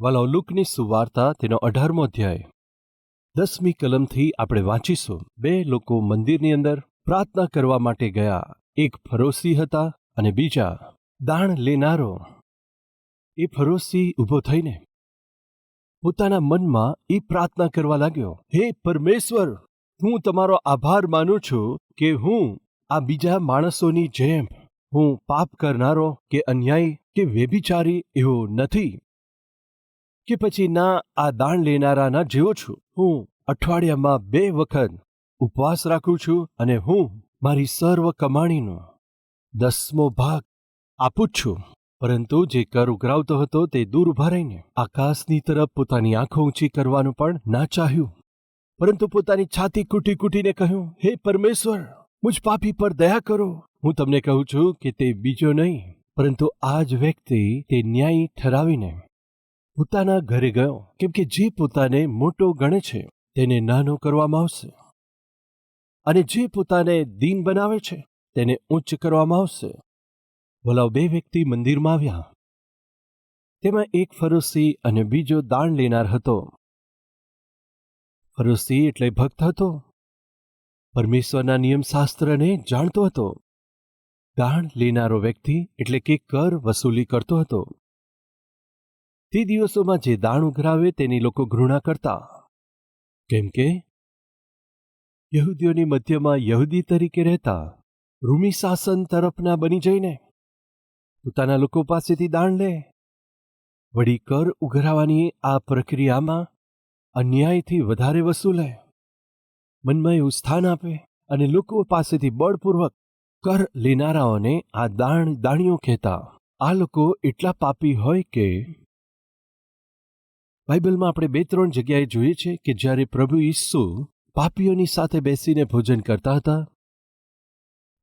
વાલો સુવાર્તા તેનો અઢારમો અધ્યાય. દસમી કલમથી આપણે વાંચીશું. બે લોકો મંદિરની અંદર પ્રાર્થના કરવા માટે ગયા. એક ફરોશી હતા અને બીજા દાણ લેનારો. એ ફરોશી ઊભો થઈને પોતાના મનમાં એ પ્રાર્થના કરવા લાગ્યો, હે પરમેશ્વર, હું તમારો આભાર માનું છું કે હું આ બીજા માણસોની જેમ હું પાપ કરનારો કે અન્યાયી કે વ્યભિચારી એવો નથી. કે પછી ના આ દાણ લેનારાના જેવો છું. હું અઠવાડિયામાં બે વખત ઉપવાસ રાખું છું અને હું મારી સર્વ કમાણીનો દસમો ભાગ આપું જ છું. પરંતુ જે કર ઉઘરાવતો હતો તે દૂર ઊભા રહીને આકાશની તરફ પોતાની આંખો ઊંચી કરવાનું પણ ના ચાહ્યું. પરંતુ પોતાની છાતી કૂટી કૂટીને કહ્યું, હે પરમેશ્વર, મુજ પાપી પર દયા કરો. હું તમને કહું છું કે તે બીજો નહીં, પરંતુ આ જ વ્યક્તિ તે ન્યાય ઠરાવીને પોતાના ઘરે ગયો, કેમ કે જે પોતાને મોટો ગણે છે, તેને નાનો કરવામાં આવશે. અને જે પોતાને દીન બનાવે છે, તેને ઉચ્ચ કરવામાં આવશે. બોલાવ, બે વ્યક્તિ મંદિરમાં આવ્યા. તેમાં એક ફરોશી અને બીજો દાણ લેનાર હતો. ફરોશી એટલે ભક્ત હતો. પરમેશ્વરના નિયમશાસ્ત્રને જાણતો હતો. દાણ લેનારો વ્યક્તિ એટલે કે કર વસૂલી કરતો હતો. તે દિવસોમાં જે દાણ ઉઘરાવે તેની લોકો ઘૃણા કરતા. કેમ કે? યહૂદીઓની મધ્યમાં યહૂદી તરીકે રહેતા રૂમી શાસન તરફના બની જઈને પોતાના લોકો પાસેથી દાણ લે. વળી કર ઉઘરાવાની આ પ્રક્રિયામાં અન્યાયથી વધારે વસૂલે મનમાં એવું સ્થાન આપે અને લોકો પાસેથી બળપૂર્વક કર લેનારાઓને આ દાણ દાણીઓ કહેતા, આ લોકો એટલા પાપી હોય કે બાઇબલમાં આપણે બે ત્રણ જગ્યાએ જોઈએ છે કે જ્યારે પ્રભુ ઈસુ પાપીઓની સાથે બેસીને ભોજન કરતા હતા,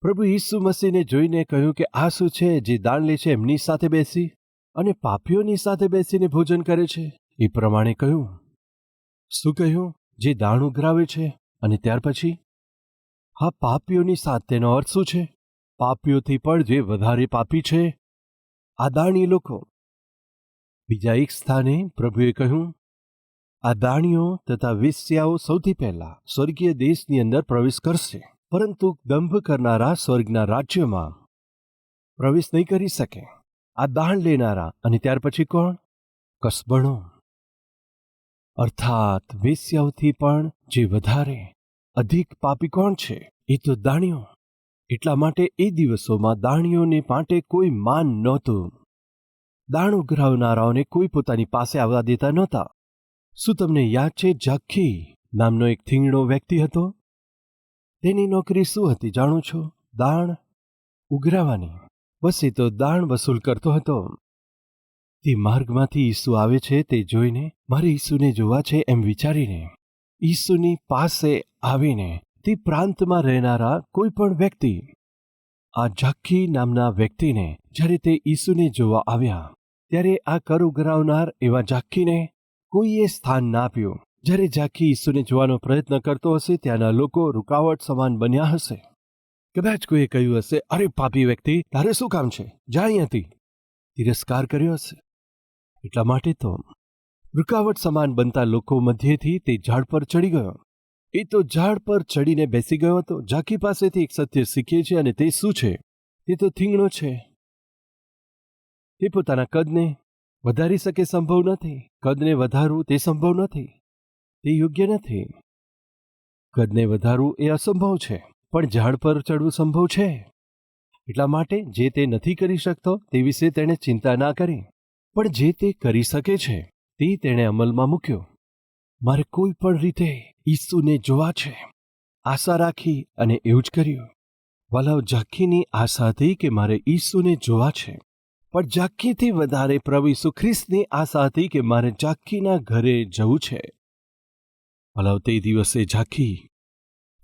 પ્રભુ ઈસુ મસીને જોઈને કહ્યું કે આ શું છે જે દાન લે છે એમની સાથે બેસી અને પાપીઓની સાથે બેસીને ભોજન કરે છે? એ પ્રમાણે કહ્યું. શું કહ્યું? જે દાણ ઉઘરાવે છે અને ત્યાર પછી? હા, પાપીઓની સાથે તેનો અર્થ શું છે? પાપીઓથી પણ જે વધારે પાપી છે, આ દાણી લોકો બીજા એક સ્થાને પ્રભુએ કહ્યું, આ દાણીઓ તથા વેશ્યાઓ સૌથી પહેલા સ્વર્ગીય દેશની અંદર પ્રવેશ કરશે, પરંતુ દંભ કરનારા સ્વર્ગના રાજ્યમાં પ્રવેશ નહીં કરી શકે. આ દાણ લેનારા અને ત્યાર પછી કોણ? કસબણો. અર્થાત વેશ્યાઓથી પણ જે વધારે અધિક પાપી કોણ છે, એ તો દાણીઓ. એટલા માટે એ દિવસોમાં દાણીઓને માટે કોઈ માન નહોતું. દાણ ઉઘરાવનારાઓને કોઈ પોતાની પાસે આવવા દેતા નહોતા. શું તમને યાદ છે જાખી નામનો એક થીંગડો વ્યક્તિ હતો? તેની નોકરી શું હતી જાણો છો? દાણ ઉઘરાવાની. બસ એ તો દાણ વસૂલ કરતો હતો. તે માર્ગમાંથી ઈસુ આવે છે તે જોઈને, મારે ઈસુને જોવા છે એમ વિચારીને. ઈસુની પાસે આવીને, તે પ્રાંતમાં રહેનારા કોઈ પણ વ્યક્તિ આ જાખી નામના વ્યક્તિને જ્યારે તે ઈસુને જોવા આવ્યા, ત્યારે આ કર ઉઘરાવનાર એવા જાખીને કોઈએ સ્થાન ના આપ્યું. જ્યારે ઝાખી ઈસુને જોવાનો પ્રયત્ન કરતો હશે, ત્યાંના લોકો રૂકાવટ સમાન બન્યા હશે. કદાચ કોઈએ કહ્યું હશે, અરે પાપી વ્યક્તિ, તારે શું કામ છે? જા અહીંયાથી. તિરસ્કાર કર્યો હશે. એટલા માટે તો રૂકાવટ સમાન બનતા લોકો મધ્યેથી તે ઝાડ પર ચડી ગયો. એ તો ઝાડ પર ચડીને બેસી ગયો હતો. ઝાંખી પાસેથી એક સત્ય શીખીએ છે અને તે શું છે? તે તો થીંગણો છે. તે પોતાના કદને વધારી શકે સંભવ નથી. કદને વધારવું તે સંભવ નથી. તે યોગ્ય નથી. કદને વધારવું એ અસંભવ છે. પણ ઝાડ પર ચડવું સંભવ છે. એટલા માટે જે તે નથી કરી શકતો તે વિશે તેણે ચિંતા ના કરી. પણ જે તે કરી શકે છે, તે તેણે અમલમાં મૂક્યો. મારે કોઈ પણ રીતે ઈસુને જોવા છે. આશા રાખી અને એવું જ કર્યું. વલાવ ઝાંખીની આશા હતી કે મારે ઈસુને જોવા છે. પણ ઝાંખીથી વધારે પ્રભુ ઈસુ ખ્રિસ્તની આશા હતી કે મારે ઝાંખીના ઘરે જવું છે. વલાવ તે દિવસે ઝાંખી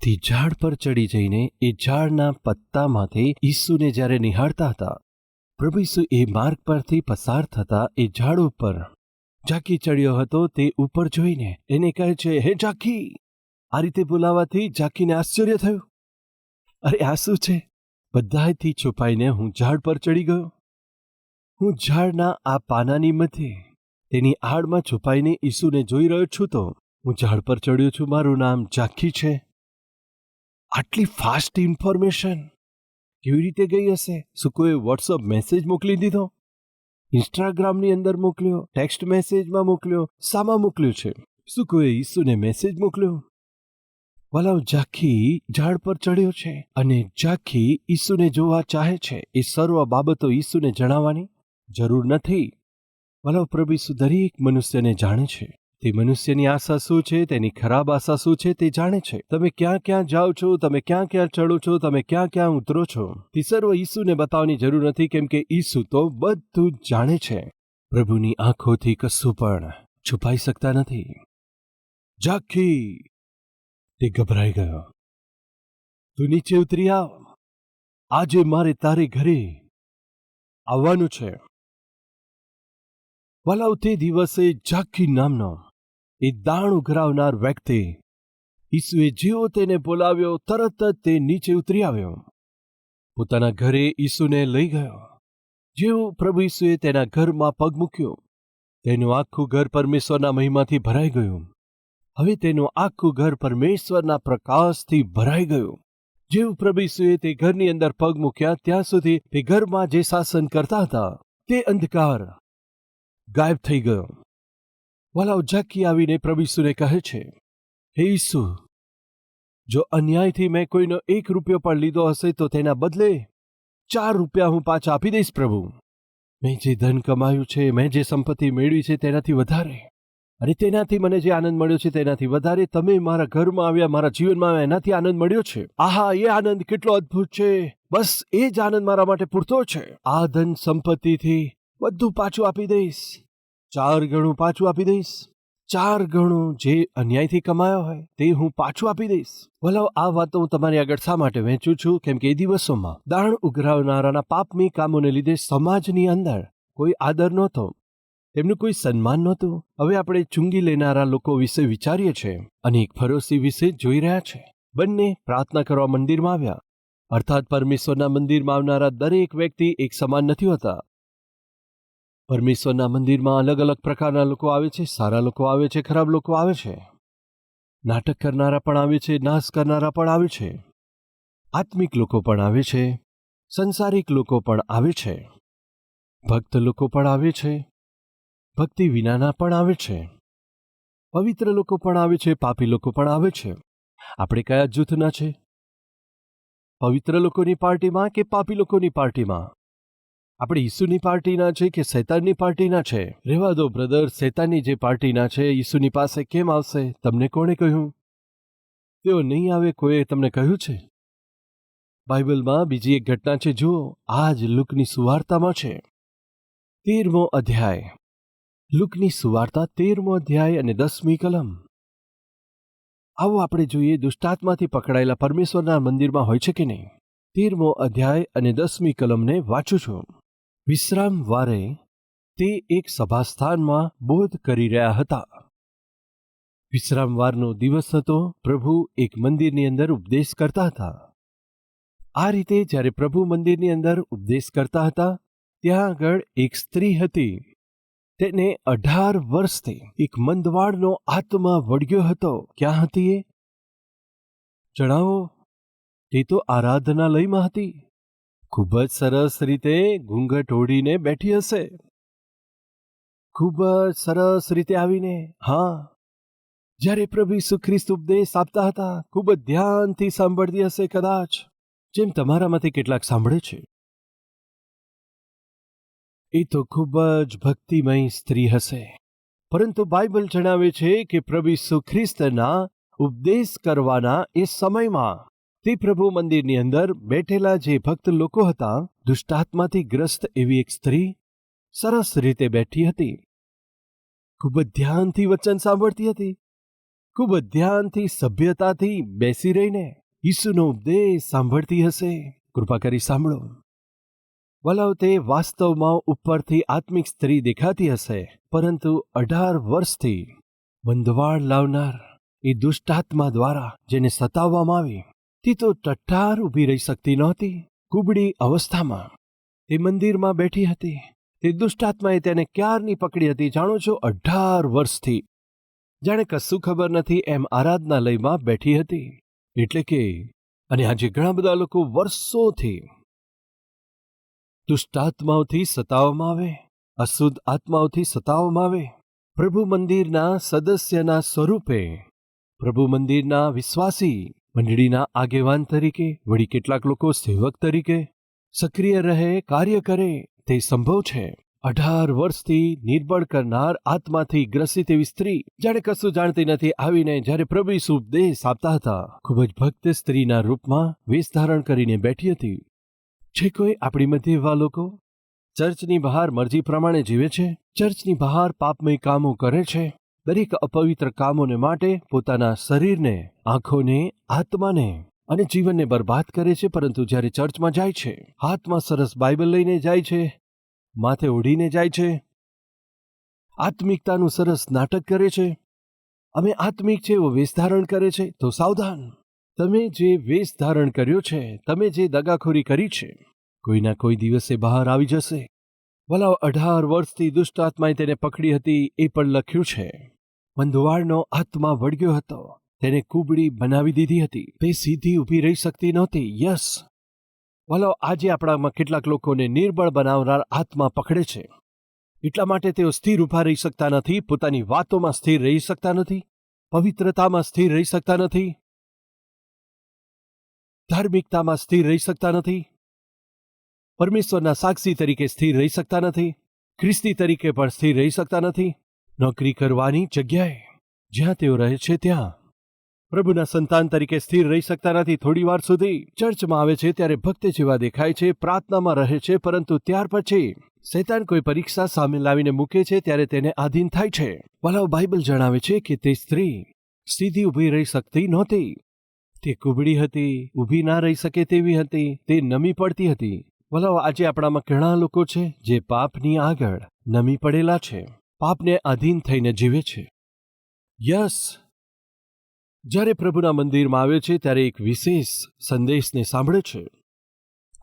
તે ઝાડ પર ચડી જઈને એ ઝાડના પત્તામાંથી ઈસુને જ્યારે નિહાળતા હતા, પ્રભુ ઈસુ એ માર્ગ પરથી પસાર થતા એ ઝાડ ઉપર ઝાંખી ચડ્યો હતો તે ઉપર જોઈને. એને કહે છે, હે ઝાકી આ રીતે બોલાવાથી ઝાકીને આશ્ચર્ય થયું. અરે, આ શું છે? બધાથી છુપાઈને હું ઝાડ પર ચડી ગયો. હું ઝાડના આ પાનાની મધ્યે તેની આડમાં છુપાઈને ઈસુને જોઈ રહ્યો છું તો હું ઝાડ પર ચડ્યો છું. મારું નામ જાખી છે. આટલી ફાસ્ટ ઇન્ફોર્મેશન કેવી રીતે ગઈ હશે? શું કોઈ વોટ્સઅપ મેસેજ મોકલી દીધો? ઇન્સ્ટાગ્રામની અંદર મોકલ્યો, ટેક્સ્ટ મેસેજમાં મોકલ્યો, શામાં મોકલ્યો છે. શું કોઈ ઈસુને મેસેજ મોકલ્યો? વલાવ જાખી ઝાડ પર ચડ્યો છે અને જાખી ઈસુને જોવા ચાહે છે. એ સર્વ બાબતો ઈસુને જણાવવાની જરૂર નથી. વલાવ, પ્રભુ ઈસુ દરેક મનુષ્યને જાણે છે. તે મનુષ્યની આશા શું છે? તેની ખરાબ આશા શું છે? તે જાણે છે. તમે ક્યાં ક્યાં જાઓ છો? તમે ક્યાં ક્યાં ચડો છો? તમે ક્યાં ક્યાં ઉતરો છો? તે સર્વ ઈસુને બતાવવાની જરૂર નથી, કેમ કે ઈસુ તો બધું જાણે છે. પ્રભુની આંખોથી કશું પણ છુપાઈ શકતા નથી. જાખી તે ગભરાઈ ગયો. તું નીચે ઉતરી આવ. આજે મારે તારે ઘરે આવવાનું છે. વલાવ તે દિવસે જાખી નામનો એ દાણ ઉઘરાવનાર વ્યક્તિ ઈસુએ જેવો તેને બોલાવ્યો, તરત જ તે નીચે ઉતરી આવ્યો. પોતાના ઘરે ઈસુને લઈ ગયો. જેવું પ્રભુ ઈસુએ તેના ઘરમાં પગ મૂક્યો. તેનું આખું ઘર પરમેશ્વરના મહિમાથી ભરાઈ ગયું. હવે તેનું આખું ઘર પરમેશ્વરના પ્રકાશથી ભરાઈ ગયું. જેવું પ્રભુ ઈસુએ તે ઘરની અંદર પગ મૂક્યા, ત્યાં સુધી તે ઘરમાં જે શાસન કરતા હતા, તે અંધકાર ગાયબ થઈ ગયો. વલાવ ઝાકી આવીને પ્રભુ ઈસુને કહે છે, હે ઈસુ, જો અન્યાયથી મેં કોઈનો એક રૂપિયો પણ લીધો હશે તો તેના બદલે ચાર રૂપિયા હું પાછા આપી દઈશ, પ્રભુ. મેં જે ધન કમાયું છે, મેં જે સંપત્તિ મેળવી છે તેનાથી વધારે. અને તેનાથી મને જે આનંદ મળ્યો છે તેનાથી વધારે તમે મારા ઘરમાં આવ્યા, મારા જીવનમાં આવ્યા, એનાથી આનંદ મળ્યો છે. આહા, એ આનંદ કેટલો અદ્ભુત છે. બસ, એ જ આનંદ મારા માટે પૂરતો છે. આ ધન સંપત્તિથી બધું પાછું આપી દઈશ. ચાર ગણું પાછું આપી દઈશ. ચાર ગણું જે અન્યાયથી કમાયો હોય તે હું પાછું આપી દઈશ. વલાવ આ વાતો હું તમારી આગળ શા માટે વહેંચું છું? કેમ કે એ દિવસોમાં દાણ ઉઘરાવનારાના પાપમી કામોને લીધે સમાજની અંદર કોઈ આદર નહોતો. તેમનું કોઈ સન્માન નહોતું. હવે આપણે ચુંગી લેનારા લોકો વિશે વિચારીએ છીએ અને એક ફરોશી વિશે જોઈ રહ્યા છે. બંને પ્રાર્થના કરવા મંદિરમાં આવ્યા. અર્થાત પરમેશ્વરના મંદિરમાં આવનારા દરેક વ્યક્તિ એક સમાન નથી હોતા. પરમેશ્વરના મંદિરમાં અલગ અલગ પ્રકારના લોકો આવે છે, સારા લોકો આવે છે, ખરાબ લોકો આવે છે. નાટક કરનારા પણ આવે છે, નાશ કરનારા પણ આવે છે. આત્મિક લોકો પણ આવે છે, સંસારિક લોકો પણ આવે છે. ભક્ત લોકો પણ આવે છે, ભક્તિ વિનાના પણ આવે છે. પવિત્ર લોકો પણ આવે છે, પાપી લોકો પણ આવે છે. આપણે કયા જૂથના છે? પવિત્ર લોકોની પાર્ટીમાં કે પાપી લોકોની પાર્ટીમાં? આપણે ઈસુની પાર્ટીના છે કે શૈતાનની પાર્ટીના છે? રહેવા દો, બ્રધર. શૈતાનની જે પાર્ટીના છે ઈસુની પાસે કેમ આવશે? તમને કોણે કહ્યું? તેઓ નહીં આવે કોઈએ તમને કહ્યું છે? બાઇબલમાં બીજી એક ઘટના છે, જુઓ. આ જ લુકની સુવાર્તામાં છે. તેરમો અધ્યાય. લુકની સુવાર્તા તેરમો અધ્યાય અને દસમી કલમ. આવો આપણે જોઈએ, દુષ્ટાત્માથી પકડાયેલા પરમેશ્વરના મંદિરમાં હોય છે કે નહીં? તેરમો અધ્યાય અને દસમી કલમને વાંચું છું. વિશ્રામ વારે તે એક સભાસ્થાનમાં બોધ કરી રહ્યા હતા. વિશ્રામવારનો દિવસ હતો, પ્રભુ એક મંદિરની અંદર ઉપદેશ કરતા હતા. આ રીતે જ્યારે પ્રભુ મંદિરની અંદર ઉપદેશ કરતા હતા, ત્યાં આગળ એક સ્ત્રી હતી. તેને અઢાર વર્ષથી એક મંદવાળનો આત્મા વળગ્યો હતો. ક્યાં હતી એ? જણાવો. તે તો આરાધનાલયમાં હતી. ખૂબ જ સરસ રીતે ઘૂંઘટ ઓઢીને બેઠી હશે. ખૂબ જ સરસ રીતે આવીને, હા. જ્યારે પ્રભુ સુખ્રિસ્ત ઉપદેશ આપતા હતા, ખૂબ જ ધ્યાનથી સાંભળતી હશે કદાચ. જેમ તમારામાંથી કેટલાક સાંભળે છે. એ તો ખૂબ જ ભક્તિમય સ્ત્રી હશે. પરંતુ બાઇબલ જણાવે છે કે પ્રભુ સુખ્રિસ્તના ઉપદેશ કરવાના એ સમયમાં તે પ્રભુ મંદિરની અંદર બેઠેલા જે ભક્ત લોકો હતા, દુષ્ટાત્માથી ગ્રસ્ત એવી એક સ્ત્રી સરસ રીતે બેઠી હતી. ખૂબ જ ધ્યાનથી વચન સાંભળતી હતી. ખૂબ જ ધ્યાનથી સભ્યતાથી બેસી રહીને ઈસુનો ઉપદેશ સાંભળતી હશે. કૃપા કરી સાંભળો. વલાવ, તે વાસ્તવમાં ઉપરથી આત્મિક સ્ત્રી દેખાતી હશે, પરંતુ અઢાર વર્ષથી બંધવાળ લાવનાર એ દુષ્ટાત્મા દ્વારા જેને સતાવવામાં આવી તે તો ટટ્ટાર ઊભી રહી શકતી નહોતી કુબડી અવસ્થામાં. તે મંદિરમાં બેઠી હતી. તે દુષ્ટાત્માએ તેને ક્યારની પકડી હતી જાણો છો? અઢાર વર્ષથી. જાણે કશું ખબર નથી એમ આરાધનાલયમાં બેઠી હતી. એટલે કે, અને આજે ઘણા બધા લોકો વર્ષોથી દુષ્ટાત્માઓથી સતાવવામાં આવે, અશુદ્ધ આત્માઓથી સતાવવામાં આવે. પ્રભુ મંદિરના સદસ્યના સ્વરૂપે, પ્રભુ મંદિરના વિશ્વાસી મંડળીના આગેવાન તરીકે, વળી કેટલાક લોકો સેવક તરીકે સક્રિય રહે, કાર્ય કરે, તે સંભવ છે. અઢાર વર્ષથી નિર્બળ કરનાર આત્માથી ગ્રસિત એવી સ્ત્રી જાણે કશું જાણતી નથી આવીને જ્યારે પ્રભુ ઉપદેશ આપતા હતા, ખૂબ જ ભક્ત સ્ત્રીના રૂપમાં વેશ ધારણ કરીને બેઠી હતી. છે કોઈ આપણી મધ્ય એવા લોકો ચર્ચની બહાર મરજી પ્રમાણે જીવે છે, ચર્ચની બહાર પાપમય કામો કરે છે દરેક અપવિત્ર કામોને માટે પોતાના શરીરને, આંખોને, આત્માને અને જીવનને બરબાદ કરે છે, પરંતુ જ્યારે ચર્ચમાં જાય છે, હાથમાં સરસ બાઇબલ લઈને જાય છે, માથે ઓઢીને જાય છે, આત્મિકતાનું સરસ નાટક કરે છે, અમે આત્મિક છે, એવો વેશ ધારણ કરે છે, તો સાવધાન. તમે જે વેશ ધારણ કર્યો છે, તમે જે દગાખોરી કરી છે, કોઈના કોઈ દિવસે બહાર આવી જશે. ભલા અઢાર વર્ષથી દુષ્ટ આત્માએ તેને પકડી હતી, એ પણ લખ્યું છે. મંદવાળનો આત્મા વળગ્યો હતો. તેને કુબડી બનાવી દીધી હતી. તે સીધી ઊભી રહી શકતી નહોતી. યસ. ભલો, આજે આપણામાં કેટલાક લોકોને નિર્બળ બનાવનાર આત્મા પકડે છે. એટલા માટે તેઓ સ્થિર ઊભા રહી શકતા નથી, પોતાની વાતોમાં સ્થિર રહી શકતા નથી, પવિત્રતામાં સ્થિર રહી શકતા નથી, ધાર્મિકતામાં સ્થિર રહી શકતા નથી, પરમેશ્વરના સાક્ષી તરીકે સ્થિર રહી શકતા નથી, ખ્રિસ્તી તરીકે પણ સ્થિર રહી શકતા નથી નોકરી કરવાની જગ્યાએ, જ્યાં તેઓ રહે છે ત્યાં. પ્રભુના સંતાન તરીકે સ્થિર રહી શકતા નથી. થોડી વાર સુધી ચર્ચમાં આવે છે, ત્યારે ભક્ત જેવા દેખાય છે, પ્રાર્થનામાં રહે છે, પરંતુ ત્યાર પછી શૈતાન કોઈ પરીક્ષા સામે લાવીને મૂકે છે, ત્યારે તેને આધીન થાય છે. વલાવ બાઇબલ જણાવે છે કે તે સ્ત્રી સીધી ઊભી રહી શકતી નહોતી. તે કુબડી હતી, ઊભી ના રહી શકે તેવી હતી, તે નમી પડતી હતી. વલાવ આજે આપણામાં ઘણા લોકો છે જે પાપની આગળ નમી પડેલા છે. પાપને આધીન થઈને જીવે છે. યસ. જ્યારે પ્રભુના મંદિરમાં આવે છે, ત્યારે એક વિશેષ સંદેશને સાંભળે છે.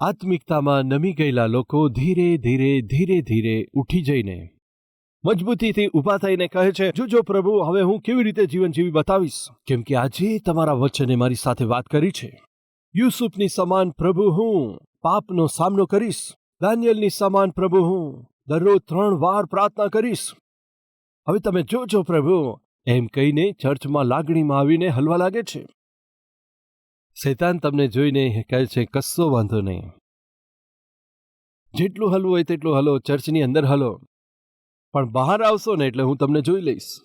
આત્મિકતામાં નમી ગયેલા લોકો ધીરે ધીરે ધીરે ધીરે ઉઠી જઈને મજબૂતીથી ઊભા થઈને કહે છે, જોજો પ્રભુ, હવે હું કેવી રીતે જીવન જીવી બતાવીશ? કેમ કે આજે તમારા વચને મારી સાથે વાત કરી છે. યુસુફની સમાન પ્રભુ હું, પાપનો સામનો કરીશ. દાનિયલની સમાન પ્રભુ હું, દરરોજ ત્રણ વાર પ્રાર્થના કરીશ. હવે તમે જોજો પ્રભુ, એમ કહીને ચર્ચમાં લાગણીમાં આવીને હલવા લાગે છે. શૈતાન તમને જોઈને કહે છે, કશો વાંધો નહીં. જેટલું હલવું હોય તેટલું હલો, ચર્ચની અંદર હલો. પણ બહાર આવશો ને એટલે હું તમને જોઈ લઈશ.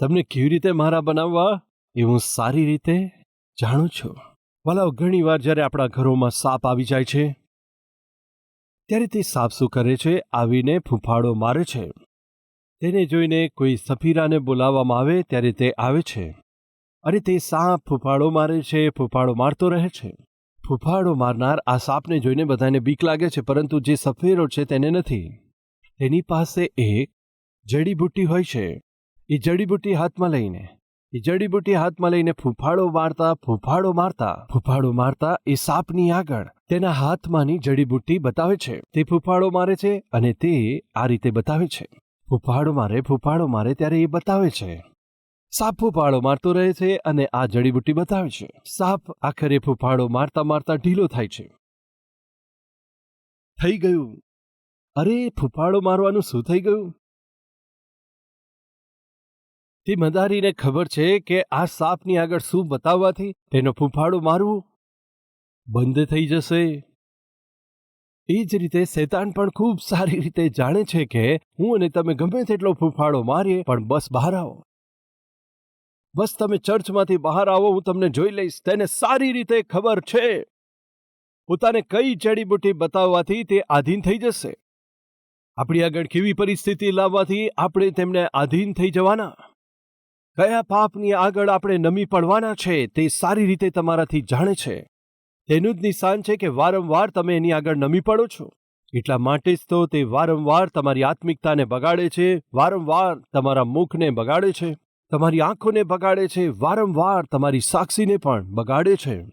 તમને કેવી રીતે મારા બનાવવા એ હું સારી રીતે જાણું છું. વાલાઓ ઘણી વાર જ્યારે આપણા ઘરોમાં સાપ આવી જાય છે, ત્યારે તે સાપ શું કરે છે? આવીને ફૂંફાડો મારે છે. તેને જોઈને કોઈ સફીરાને બોલાવવામાં આવે ત્યારે તે આવે છે અને તે સાપ ફૂફાડો મારે છે, ફૂફાડો મારતો રહે છે. ફૂફાડો મારનાર આ સાપને જોઈને બધાને બીક લાગે છે, પરંતુ જે સફેરો છે તેને નથી. તેની પાસે એક જડીબુટ્ટી હોય છે. એ જડીબુટ્ટી હાથમાં લઈને, એ જડીબુટ્ટી હાથમાં લઈને ફૂફાડો મારતા ફૂફાડો મારતા ફૂફાડો મારતા એ સાપની આગળ તેના હાથમાંની જડીબુટ્ટી બતાવે છે. તે ફૂફાડો મારે છે અને તે આ રીતે બતાવે છે. ફૂફાડો મારે ફૂફાડો મારે ત્યારે એ બતાવે છે. સાપ ફૂફાડો મારતો રહે છે અને આ જડીબુટ્ટી બતાવે છે. સાપ આખરે ફૂફાડો મારતા મારતા ઢીલો થાય છે. થઈ ગયું. અરે ફૂફાડો મારવાનું શું થઈ ગયું? તે મદારીને ખબર છે કે આ સાપની આગળ શું બતાવવાથી તેનો ફૂફાડો મારવું બંધ થઈ જશે. એ જ રીતે શેતાન પણ ખૂબ સારી રીતે જાણે છે કે હું અને તમે ગમે તેટલો ફૂફાડો મારીએ, પણ બસ બહાર આવો. બસ તમે ચર્ચમાંથી બહાર આવો, હું તમને જોઈ લઈશ, તેને સારી રીતે ખબર છે. પોતાને કઈ જડીબુટ્ટી બતાવવાથી તે આધીન થઈ જશે. આપણી આગળ કેવી પરિસ્થિતિ લાવવાથી આપણે તેમને આધીન થઈ જવાના. કયા પાપની આગળ આપણે નમી પડવાના છે, તે સારી રીતે તમારાથી જાણે છે. તેનું જ નિશાન છે કે વારંવાર તમે એની આગળ નમી પડો છો. એટલા માટે જ તો તે વારંવાર તમારી આત્મિકતાને બગાડે છે, વારંવાર તમારા મુખને બગાડે છે, તમારી આંખોને બગાડે છે, વારંવાર તમારી સાક્ષીને પણ બગાડે છે.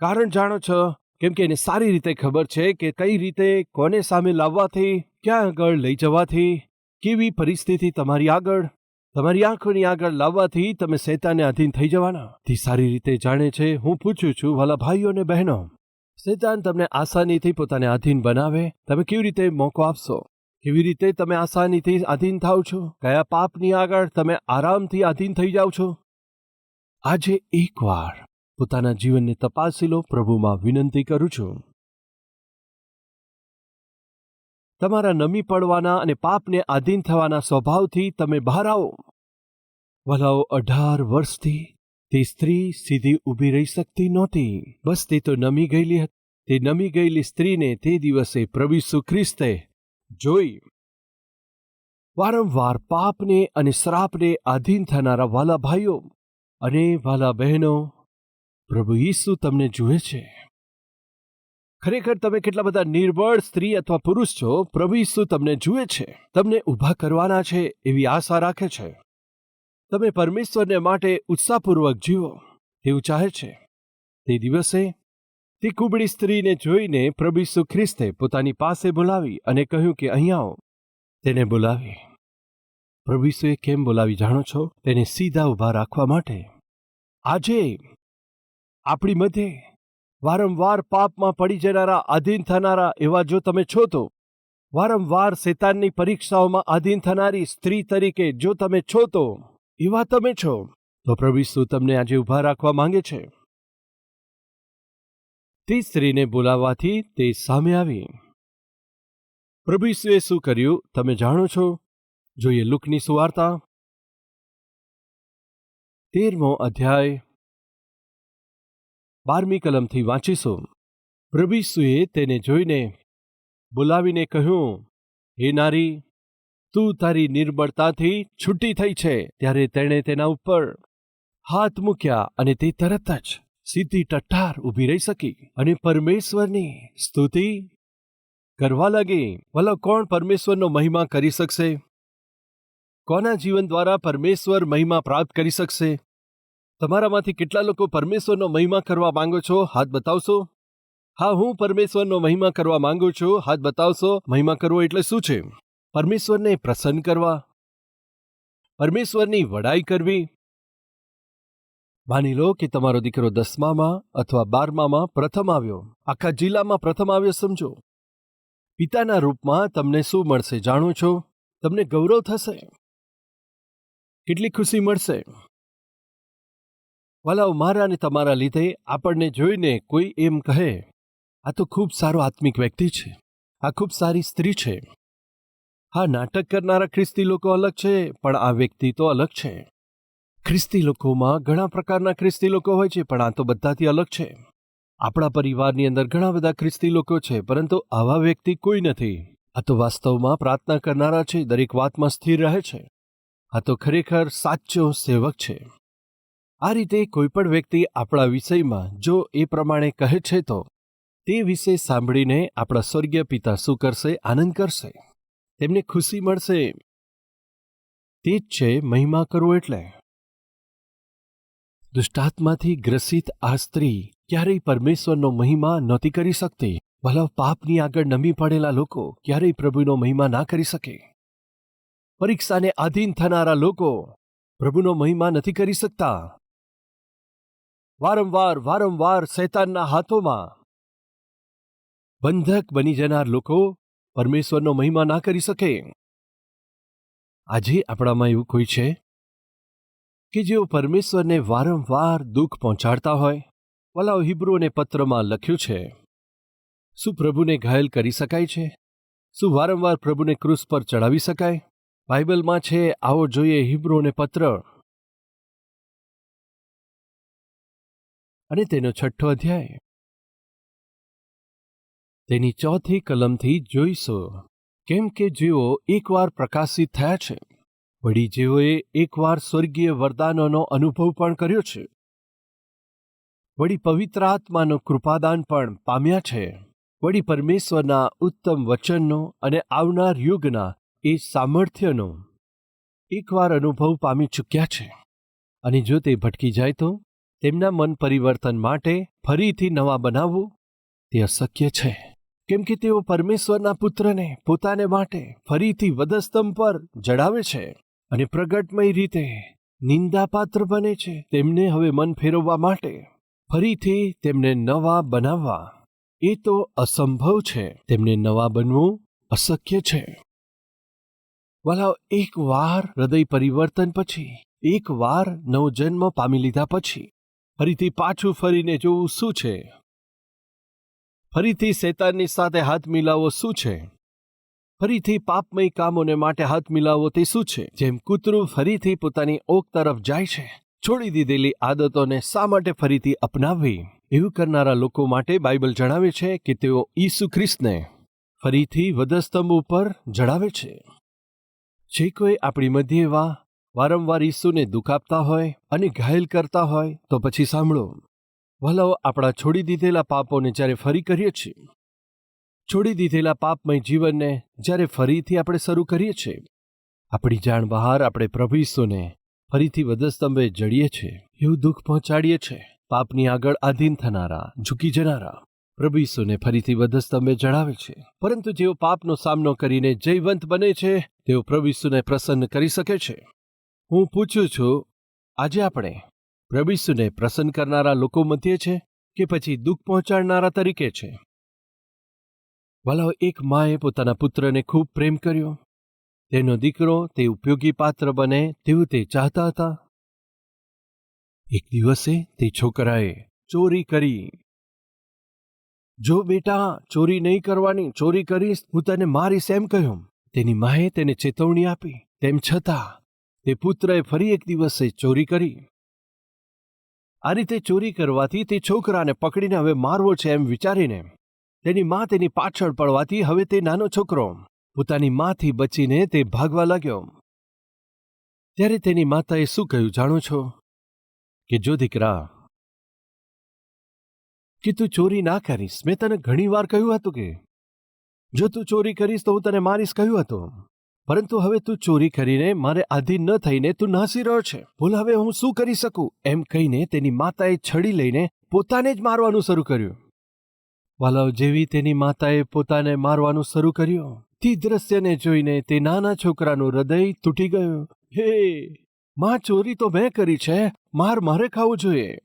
કારણ જાણો છો, કેમ કે એને સારી રીતે ખબર છે કે કઈ રીતે, કોને સામે લાવવાથી, ક્યાં આગળ લઈ જવાથી, કેવી પરિસ્થિતિ તમારી આગળ તમારી આંખોની આગળ લાવવાથી તમે શેતાને આધીન થઈ જવાના. તે સારી રીતે જાણે છે, હું પૂછું છું, વાલા ભાઈઓ અને બહેનો, શેતાન તમને આસાનીથી પોતાને આધીન બનાવે? તમે કેવી રીતે મોકો આપશો? કેવી રીતે તમે આસાનીથી આધીન થાવ છો? કયા પાપની આગળ તમે આરામથી આધીન થઈ જાઓ છો? આજે એકવાર પોતાના જીવનને તપાસી લો, પ્રભુમાં વિનંતી કરું છું. તમારા નમી પડવાના અને પાપને આધીન થવાના સ્વભાવથી તમે બહાર આવો. વલાઓ અઢાર વર્ષથી તે સ્ત્રી સીધી ઊભી રહી શકતી નહોતી. બસ તે તો નમી ગયેલી હતી. તે નમી ગયેલી સ્ત્રીને તે દિવસે પ્રભુ સુખ્રિસ્તે જોઈ. વારંવાર પાપને અને શ્રાપને આધીન થનારા વાલા ભાઈઓ અને વાલા બહેનો પ્રભુ ઈસુ તમને જુએ છે. ખરેખર તમે કેટલા બધા નિર્બળ સ્ત્રી અથવા પુરુષ છો, પ્રભુ ઈસુ તમને જુએ છે, તમને ઊભા કરવાના છે એવી આશા રાખે છે. તમે પરમેશ્વરને માટે ઉત્સાહપૂર્વક જીવો, તેવું ચાહે છે. તે દિવસે, તે કુબડી સ્ત્રીને જોઈને પ્રભુ ઈસુ ખ્રિસ્તે પોતાની પાસે બોલાવી અને કહ્યું કે અહીંયા તેને બોલાવી. પ્રભુ ઈસુએ કેમ બોલાવી જાણો છો? તેને સીધા ઊભા રાખવા માટે. આજે, આપણી મધ્યે વારંવાર પાપમાં પડી જનારા, આધીન થનારા એવા જો તમે છો તો? વારંવાર શેતાનની પરીક્ષાઓમાં આધીન થનારી સ્ત્રી તરીકે જો તમે છો તો? એવા તમે છો? તો પ્રભુ ઈસુ તમને આજે ઊભા રાખવા માંગે છે. તે સ્ત્રીને બોલાવવાથી તે સામે આવી. પ્રભુ શું કર્યું? તમે જાણો છો? જોઈએ લુકની સુવાર્તા. તેરમો અધ્યાય. બારમી કલમથી વાંચીશું. પ્રભીસુએ તેને જોઈને બોલાવીને કહ્યું, હે નારી, તું તારી નિર્બળતાથી છૂટી થઈ છે. ત્યારે તેણે તેના ઉપર હાથ મૂક્યા અને તે તરત જ સીધી ટટ્ટાર ઊભી રહી શકી અને પરમેશ્વરની સ્તુતિ કરવા લાગી. ભલો કોણ પરમેશ્વરનો મહિમા કરી શકશે? કોના જીવન દ્વારા પરમેશ્વર મહિમા પ્રાપ્ત કરી શકશે? તમારામાંથી કેટલા લોકો પરમેશ્વરનો મહિમા કરવા માંગો છો? હાથ બતાવશો? હા, હું પરમેશ્વરનો મહિમા કરવા માંગુ છું. હાથ બતાવશો? મહિમા કરવો એટલે શું છે? પરમેશ્વરને પ્રસન્ન કરવા. પરમેશ્વરની વડાઈ કરવી. માની લો કે તમારો દીકરો દસમામાં અથવા બારમામાં પ્રથમ આવ્યો. આખા જિલ્લામાં પ્રથમ આવ્યો સમજો. પિતાના રૂપમાં તમને શું મળશે જાણો છો? તમને ગૌરવ થશે. કેટલી ખુશી મળશે? વાલાઓ મારા અને તમારા લીધે આપણને જોઈને કોઈ એમ કહે, આ તો ખૂબ સારો આત્મિક વ્યક્તિ છે. આ ખૂબ સારી સ્ત્રી છે. હા, નાટક કરનારા ખ્રિસ્તી લોકો અલગ છે, પણ આ વ્યક્તિ તો અલગ છે. ખ્રિસ્તી લોકોમાં ઘણા પ્રકારના ખ્રિસ્તી લોકો હોય છે, પણ આ તો બધાથી અલગ છે. આપણા પરિવારની અંદર ઘણા બધા ખ્રિસ્તી લોકો છે, પરંતુ આવા વ્યક્તિ કોઈ નથી. આ તો વાસ્તવમાં પ્રાર્થના કરનારા છે, દરેક વાતમાં સ્થિર રહે છે. આ તો ખરેખર સાચો સેવક છે. આ રીતે કોઈપણ વ્યક્તિ આપણા વિષયમાં જો એ પ્રમાણે કહે છે તો તે વિશે સાંભળીને આપણા સ્વર્ગીય પિતા શું કરશે? આનંદ કરશે. તેમને ખુશી મળશે. તે જ છે મહિમા કરવો એટલે. દુષ્ટાત્માથી ગ્રસિત આ સ્ત્રી ક્યારેય પરમેશ્વરનો મહિમા નહોતી કરી શકતી. ભલા પાપની આગળ નમી પડેલા લોકો ક્યારેય પ્રભુનો મહિમા ના કરી શકે. પરીક્ષાને આધીન થનારા લોકો પ્રભુનો મહિમા નથી કરી શકતા. વારંવાર વારંવાર શૈતાનના હાથોમાં. બંધક બની જનાર લોકો પરમેશ્વરનો મહિમા ના કરી શકે. આજે આપણામાં એવું કોઈ છે? કે જેઓ પરમેશ્વરને વારંવાર દુઃખ પહોંચાડતા હોય વલાવ હિબ્રુને પત્રમાં લખ્યું છે, શું પ્રભુને ઘાયલ કરી શકાય છે? શું વારંવાર પ્રભુને ક્રૂસ પર ચડાવી શકાય? બાઇબલમાં છે, આવો જોઈએ હિબ્રુઓને પત્ર. અને તેનો છઠ્ઠો અધ્યાય. તેની ચોથી કલમથી જોઈશો, કેમ કે જેઓ એકવાર પ્રકાશિત થયા છે, વળી જેઓએ એકવાર સ્વર્ગીય વરદાનોનો અનુભવ પણ કર્યો છે. વળી પવિત્ર આત્માનો કૃપાદાન પણ પામ્યા છે. વળી પરમેશ્વરના ઉત્તમ વચનનો અને આવનાર યુગના એ સામર્થ્યનો એકવાર અનુભવ પામી ચૂક્યા છે. અને જો તે ભટકી જાય તો? તેમના મન પરિવર્તન માટે ફરીથી નવા બનાવવું તે અશક્ય છે. કેમ કે તેઓ પરમેશ્વરના પુત્રને પોતાને માટે ફરીથી વધસ્તંભ પર જડાવે છે અને પ્રગટમય રીતે નિંદાપાત્ર બને છે. તેમને હવે મન ફેરવવા માટે ફરીથી તેમને નવા બનાવવા એ તો અસંભવ છે. તેમને નવા બનવું અશક્ય છે. વાલાઓ, એક વાર હૃદય પરિવર્તન પછી, એક વાર નવજન્મ પામી લીધા પછી ફરીથી પાછું ફરીને જોવું શું છે? ફરીથી શેતાનની સાથે હાથ મિલાવો શું છે? ફરીથી પાપમય કામોને માટે હાથ મિલાવો તે શું છે? જેમ કૂતરું ફરીથી પોતાની ઓક તરફ જાય છે, છોડી દીધેલી આદતોને શા માટે ફરીથી અપનાવવી? એવું કરનારા લોકો માટે બાઇબલ જણાવે છે કે તેઓ ઈસુ ખ્રિસ્તને ફરીથી વધસ્તંભ ઉપર જણાવે છે. જે કોઈ આપણી મધ્ય એવા વારંવાર ઈસુને દુઃખ આપતા હોય અને ઘાયલ કરતા હોય, તો પછી સાંભળો. ભલાઓ આપણા છોડી દીધેલા પાપોને જ્યારે ફરી કરીએ છીએ. છોડી દીધેલા પાપમય જીવનને જ્યારે ફરીથી આપણે શરૂ કરીએ છીએ. આપણી જાણ બહાર આપણે પ્રભુ ઈસુને ફરીથી વધસ્તંભે જડીએ છીએ. એવું દુઃખ પહોંચાડીએ છીએ. પાપની આગળ આધીન થનારા, ઝૂકી જનારા, પ્રભુ ઈસુને ફરીથી વધસ્તંભે જણાવે છે. પરંતુ જેઓ પાપનો સામનો કરીને જયવંત બને છે, તેઓ પ્રભુ ઈસુને પ્રસન્ન કરી શકે છે. હું પૂછું છું, આજે આપણે પ્રભિસુને પ્રસન્ન કરનારા લોકો મધ્યે છે કે પછી દુઃખ પહોંચાડનારા તરીકે છે? વાલાઓ એક માએ પોતાના પુત્રને ખૂબ પ્રેમ કર્યો. તેનો દીકરો તે ઉપયોગી પાત્ર બને તેવું તે ચાહતા હતા. એક દિવસે તે છોકરાએ ચોરી કરી. જો બેટા, ચોરી નહીં કરવાની, ચોરી કરીશ, હું તને મારીશ, એમ કહ્યું. તેની માએ તેને ચેતવણી આપી, તેમ છતાં તે પુત્રએ ફરી એક દિવસે ચોરી કરી. આ રીતે ચોરી કરવાથી તે છોકરાને પકડીને હવે મારવો છે એમ વિચારીને તેની મા તેની પાછળ પડવાથી હવે તે નાનો છોકરો પોતાની માથી બચીને તે ભાગવા લાગ્યો. ત્યારે તેની માતાએ શું કહ્યું જાણો છો? કે જો દીકરા, કે તું ચોરી ના કરીશ. મેં તને ઘણી વાર કહ્યું હતું કે, જો તું ચોરી કરીશ તો હું તને મારીશ કહ્યું હતું. પરંતુ હવે તું ચોરી કરીને મારે આધીન ન થઈને તું નાસી રહ્યો છે. બોલ હવે હું શું કરી શકું? એમ કહીને તેની માતાએ છડી લઈને પોતાને જ મારવાનું શરૂ કર્યું. વાલાવ જેવી તેની માતાએ પોતાને મારવાનું શરૂ કર્યું. તે દ્રશ્યને જોઈને તે નાના છોકરાનું હૃદય તૂટી ગયું. હે, માં ચોરી તો મેં કરી છે. માર મારે ખાવું જોઈએ.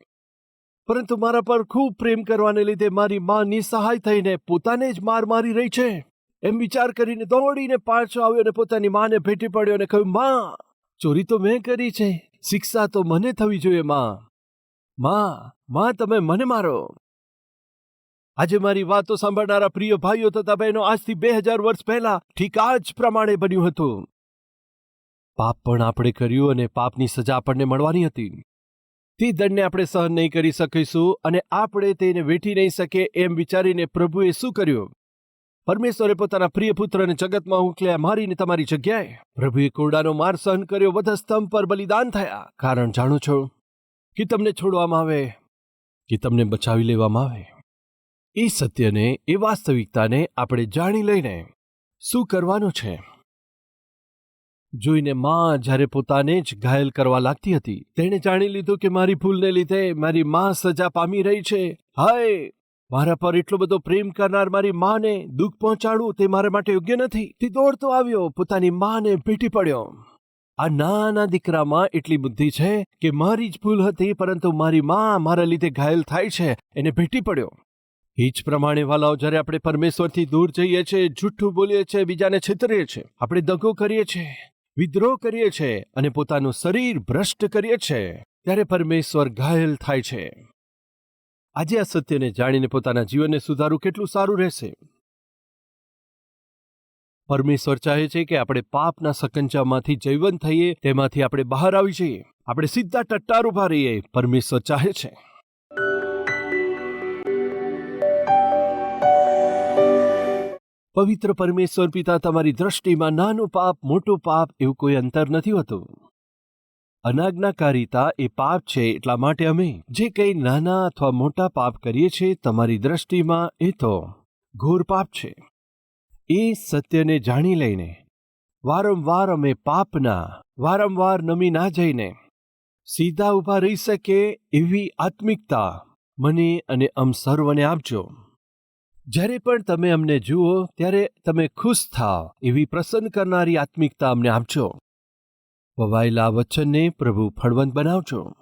પરંતુ મારા પર ખૂબ પ્રેમ કરવાને લીધે મારી માં નિસહાય થઈને પોતાને જ માર મારી રહી છે. એમ વિચાર કરીને દોડીને પાછો આવ્યો અને પોતાની માને ભેટી પડ્યો અને કહ્યું, માં, ચોરી તો મેં કરી છે. શિક્ષા તો મને થવી જોઈએ, માં. માં માં, તમે મને મારો. આજે મારી વાતો સાંભળનારા પ્રિય ભાઈઓ તથા બહેનો આજથી બે હજાર વર્ષ પહેલા ઠીક આ જ પ્રમાણે બન્યું હતું. પાપ પણ આપણે કર્યું અને પાપની સજા આપણને મળવાની હતી. તે દંડને આપણે સહન નહીં કરી શકીશું અને આપણે તેને વેઠી નહીં શકીએ એમ વિચારીને પ્રભુએ શું કર્યું? પરમેશ્વરે પોતાના પ્રિય પુત્રને જગતમાં ઉકલ્યા, મારીને તમારી જગ્યાએ પ્રભુએ કોરડાનો માર સહન કર્યો વધસ્તંભ પર બલિદાન થયા. કારણ જાણો છો કે તમને છોડવામાં આવે, કે તમને બચાવી લેવામાં આવે. એ સત્યને, એ વાસ્તવિકતાને આપણે જાણી લઈને શું કરવાનું છે? જોઈને માં જ્યારે પોતાને જ ઘાયલ કરવા લાગતી હતી, તેણે જાણી લીધું કે મારી ભૂલને લીધે મારી માં સજા પામી રહી છે. હાય! મારા પર એટલો બધો પ્રેમ કરનાર મારી માને દુઃખ પહોંચાડવું તે મારા માટે યોગ્ય નથી. તે દોડતો આવ્યો, પોતાની માને ભેટી પડ્યો. આ નાના દીકરામાં એટલી બુદ્ધિ છે કે મારી જ ભૂલ હતી, પરંતુ મારી માં મારા લીધે ઘાયલ થાય છે, એને ભેટી પડ્યો. એ જ પ્રમાણે વાલાઓ, જ્યારે આપણે પરમેશ્વરથી દૂર જઈએ છીએ, જૂઠું બોલીએ છીએ, બીજાને છેતરીએ છીએ, આપણે દગો કરીએ છીએ, વિદ્રોહ કરીએ છીએ અને પોતાનું શરીર ભ્રષ્ટ કરીએ છીએ, ત્યારે પરમેશ્વર ઘાયલ થાય છે. આજે આ સત્યને જાણીને પોતાના જીવનને સુધારવું કેટલું સારું રહેશે? પરમેશ્વર ચાહે છે કે આપણે પાપના સકંજામાંથી જૈવન થઈએ, તેમાંથી આપણે બહાર આવી જઈએ. આપણે સીધા ટટ્ટાર ઊભા રહીએ, પરમેશ્વર ચાહે છે. પવિત્ર પરમેશ્વર પિતા, તમારી દ્રષ્ટિમાં નાનું પાપ, મોટું પાપ એવું કોઈ અંતર નથી હોતું. અનાજ્ઞાકારિતા એ પાપ છે એટલા માટે અમે જે કંઈ નાના અથવા મોટા પાપ કરીએ છીએ તમારી દ્રષ્ટિમાં એ તો ઘોર પાપ છે. એ સત્યને જાણી લઈને વારંવાર અમે પાપના, વારંવાર નમી ના જઈને સીધા ઊભા રહી શકે એવી આત્મિકતા મને અને અમ સર્વને આપજો. જ્યારે પણ તમે અમને જુઓ ત્યારે તમે ખુશ થાઓ એવી પ્રસન્ન કરનારી આત્મિકતા અમને આપજો. વવાયેલા વચનને પ્રભુ ફળવંત બનાવજો.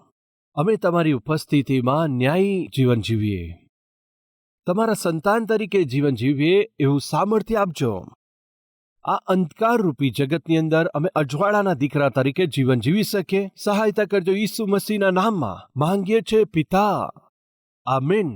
અમે તમારી ઉપસ્થિતિમાં ન્યાયી જીવન જીવીએ. તમારા સંતાન તરીકે જીવન જીવીએ એવું સામર્થ્ય આપજો. આ અંધકાર રૂપી જગતની અંદર અમે અજવાળાના દીકરા તરીકે જીવન જીવી શકીએ. સહાયતા કરજો ઈસુ મસીહના નામમાં. માંગીએ છે પિતા, આમીન.